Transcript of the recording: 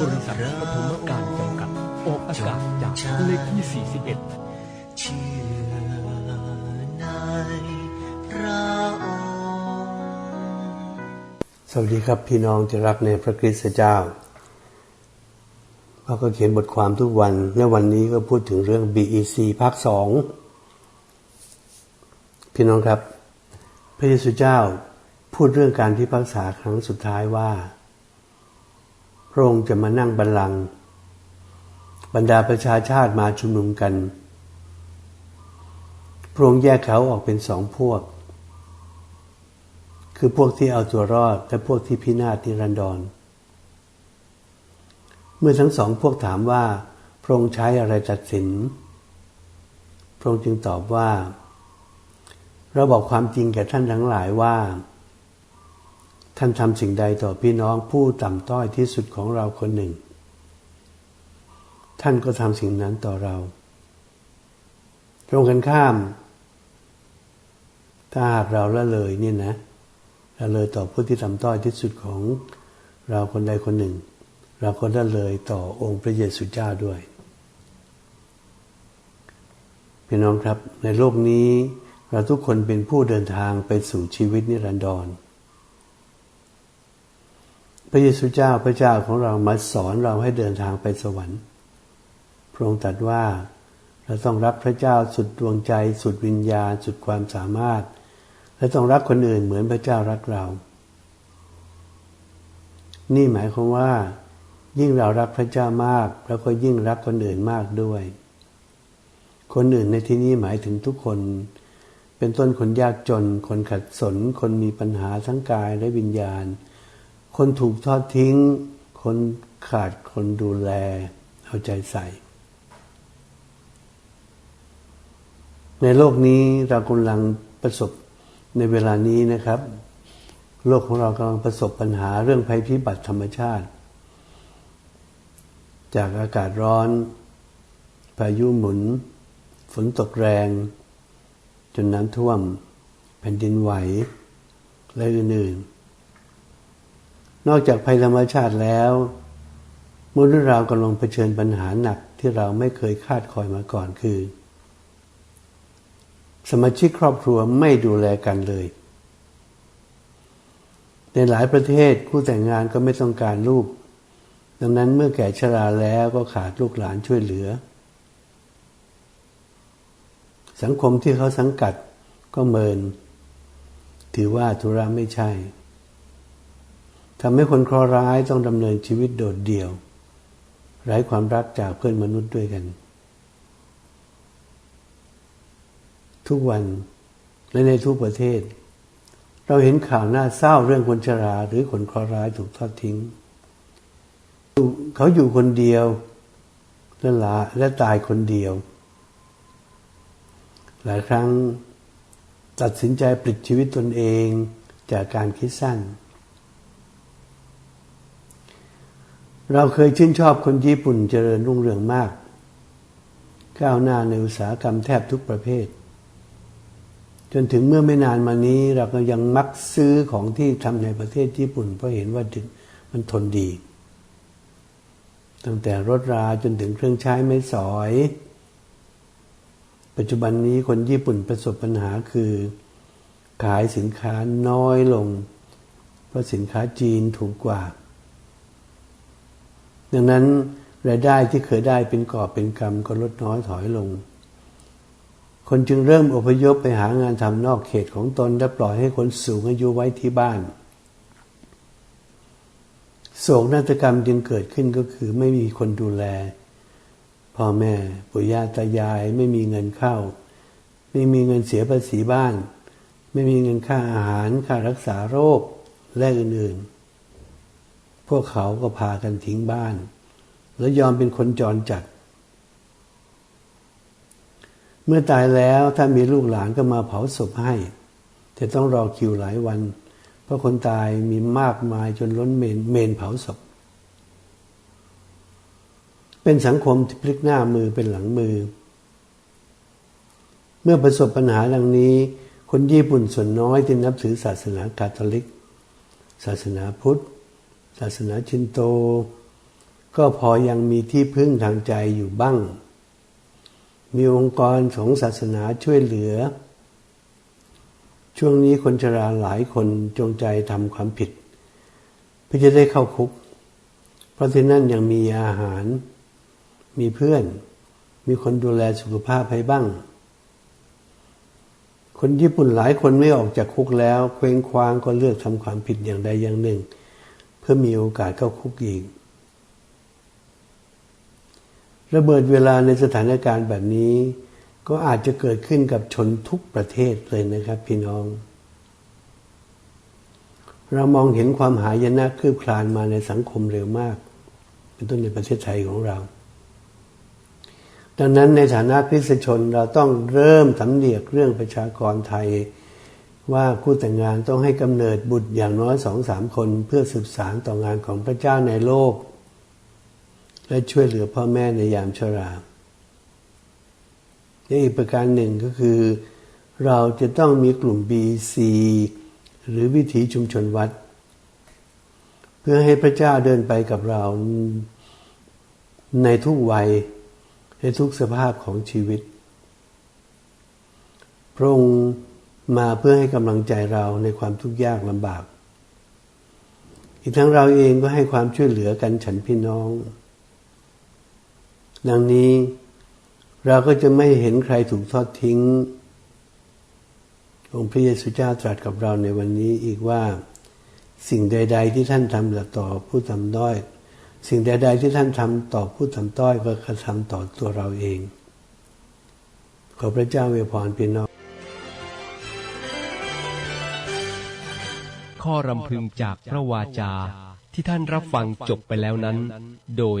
บริษัทปฐมการจำกัด ออกอากาศจากเลขที่ 41เชื่อในพระองค์สวัสดีครับพี่น้องที่รักในพระคริสต์เจ้าเราก็เขียนบทความทุกวัน และวันนี้ก็พูดถึงเรื่อง BEC ภาคสองพี่น้องครับ พระเยซูเจ้าพูดเรื่องการที่พักษาครั้งสุดท้ายว่า พระองค์จะมานั่งบัลลังก์บรรดาประชาชาติมาชุมนุมกัน พระองค์แยกเขาออกเป็นสองพวก คือพวกที่เอาตัวรอดและพวกที่พินาศนิรันดรเมื่อทั้งสองพวกถามว่าพระองค์ใช้อะไรตัดสิน พระองค์จึงตอบว่า เราบอกความจริงแก่ท่านทั้งหลายว่า ท่านทำสิ่งใดต่อพี่น้องผู้ต่ำต้อยที่สุดของเราคนหนึ่ง ท่านก็ทำสิ่งนั้นต่อเรา ตรงกันข้าม ถ้าหากเราละเลยเนี่ยนะละเลยต่อผู้ที่ต่ำต้อยที่สุดของเราคนใดคนหนึ่ง เราก็ละเลยต่อองค์พระเยซูเจ้าด้วยพี่น้องครับ ในโลกนี้เราทุกคนเป็นผู้เดินทางไปสู่ชีวิตนิรันดรพ ระเยซูเจ้าพระเจ้าของเรามาสอนเราให้เดินทางไปสวรรค์ พระองค์ตรัสว่าเราต้องรักพระเจ้าสุดดวงใจ สุดวิญญาณ สุดความสามารถ และต้องรักคนอื่นเหมือนพระเจ้ารักเรา นี่หมายความว่า ยิ่งเรารักพระเจ้ามากเราก็ยิ่งรักคนอื่นมากด้วย คนอื่นในที่นี้หมายถึงทุกคน เป็นต้นคนยากจน คนขัดสน คนมีปัญหาทั้งกายและวิญญาณ คนถูกทอดทิ้ง คนขาดคนดูแล เอาใจใส่ ในโลกนี้เรากำลังประสบในเวลานี้นะครับ โลกของเรากำลังประสบปัญหาเรื่องภัยพิบัติธรรมชาติ จากอากาศร้อน พายุหมุน ฝนตกแรง จนน้ำท่วม แผ่นดินไหว และอื่นๆ นอกจากภัยธรรมชาติแล้วมนุษย์เรากำลังเผชิญปัญหาหนักที่เราไม่เคยคาดคอยมาก่อนคือ สมาชิกครอบครัวไม่ดูแลกันเลย ในหลายประเทศคู่แต่งงานก็ไม่ต้องการลูก ดังนั้นเมื่อแก่ชราแล้วก็ขาดลูกหลานช่วยเหลือ สังคมที่เขาสังกัดก็เมิน ถือว่าธุระไม่ใช่ ทำให้คนเคราะห์ร้ายต้องดำเนินชีวิตโดดเดี่ยว ไร้ความรักจากเพื่อนมนุษย์ด้วยกัน ทุกวันและในทุกประเทศ เราเห็นข่าวหน้าเศร้าเรื่องคนชราหรือคนเคราะห์ร้ายถูกทอดทิ้ง เขาอยู่คนเดียวและลาและตายคนเดียว หลายครั้งตัดสินใจปลิดชีวิตตนเองจากการคิดสั้น เราเคยชื่นชอบคนญี่ปุ่นเจริญรุ่งเรืองมาก ก้าวหน้าในอุตสาหกรรมแทบทุกประเภท จนถึงเมื่อไม่นานมานี้เราก็ยังมักซื้อของที่ทำในประเทศญี่ปุ่น เพราะเห็นว่ามันทนดี ตั้งแต่รถราจนถึงเครื่องใช้ไม้สอย ปัจจุบันนี้คนญี่ปุ่นประสบปัญหาคือ ขายสินค้าน้อยลง เพราะสินค้าจีนถูกกว่า ดังนั้นรายได้ที่เคยได้เป็นกอบเป็นกำก็ลดน้อยถอยลง คนจึงเริ่มอพยพไปหางานทำนอกเขตของตนและปล่อยให้คนสูงอายุไว้ที่บ้าน โศกนาฏกรรมจึงเกิดขึ้นก็คือไม่มีคนดูแลพ่อแม่ปู่ย่าตายายไม่มีเงินเข้า ไม่มีเงินเสียภาษีบ้าน ไม่มีเงินค่าอาหารค่ารักษาโรคและอื่นๆ พวกเขาก็พากันทิ้งบ้าน แล้วยอมเป็นคนจรจัด เมื่อตายแล้วถ้ามีลูกหลานก็มาเผาศพให้ แต่ต้องรอคิวหลายวัน เพราะคนตายมีมากมายจนล้นเมนเมนเผาศพ เป็นสังคมที่พลิกหน้ามือเป็นหลังมือ เมื่อประสบปัญหาดังนี้ คนญี่ปุ่นส่วนน้อยที่นับถือศาสนาคาทอลิก ศาสนาพุทธ ศาสนาชินโต ก็พอยังมีที่พึ่งทางใจอยู่บ้าง มีองค์กรของศาสนาช่วยเหลือ ช่วงนี้คนชราหลายคนจงใจทำความผิด เพื่อจะได้เข้าคุก เพราะที่นั่นยังมีอาหาร มีเพื่อน มีคนดูแลสุขภาพให้บ้างคนญี่ปุ่นหลายคนไม่ออกจากคุกแล้ว เคว้งคว้างก็เลือกทำความผิดอย่างใดอย่างหนึ่ง เพื่อมีโอกาสเข้าคุกอีก ระเบิดเวลาในสถานการณ์แบบนี้ ก็อาจจะเกิดขึ้นกับชนทุกประเทศเลยนะครับพี่น้อง เรามองเห็นความหายนะคืบคลานมาในสังคมเร็วมาก เป็นต้นในประเทศไทยของเราดังนั้นในฐานะคริสชนเราต้องเริ่มสำเนียกเรื่องประชากรไทย ว่าคู่แต่งงานต้องให้กำเนิดบุตรอย่างน้อยสองสามคนเพื่อสืบสารต่องานของพระเจ้าในโลก และช่วยเหลือพ่อแม่ในยามชราและอีกประการหนึ่งก็คือ เราจะต้องมีกลุ่ม BC หรือวิถีชุมชนวัด เพื่อให้พระเจ้าเดินไปกับเราในทุกวัยในทุกสภาพของชีวิต พระองค์ มาเพื่อให้กำลังใจเราในความทุกข์ยากลำบาก อีกทั้งเราเองก็ให้ความช่วยเหลือกันฉันพี่น้อง ดังนี้เราก็จะไม่เห็นใครถูกทอดทิ้ง องค์พระเยซูเจ้าตรัสกับเราในวันนี้อีกว่าสิ่งใด ๆ ที่ท่านทำต่อผู้ทำด้อย สิ่งใด ๆ ที่ท่านทำต่อผู้ทำต้อยก็กระทำต่อตัวเราเอง ขอพระเจ้าเวพรพี่น้อง ข้อรำพึงจากพระวาจาที่ท่านรับฟังจบไปแล้วนั้น โดย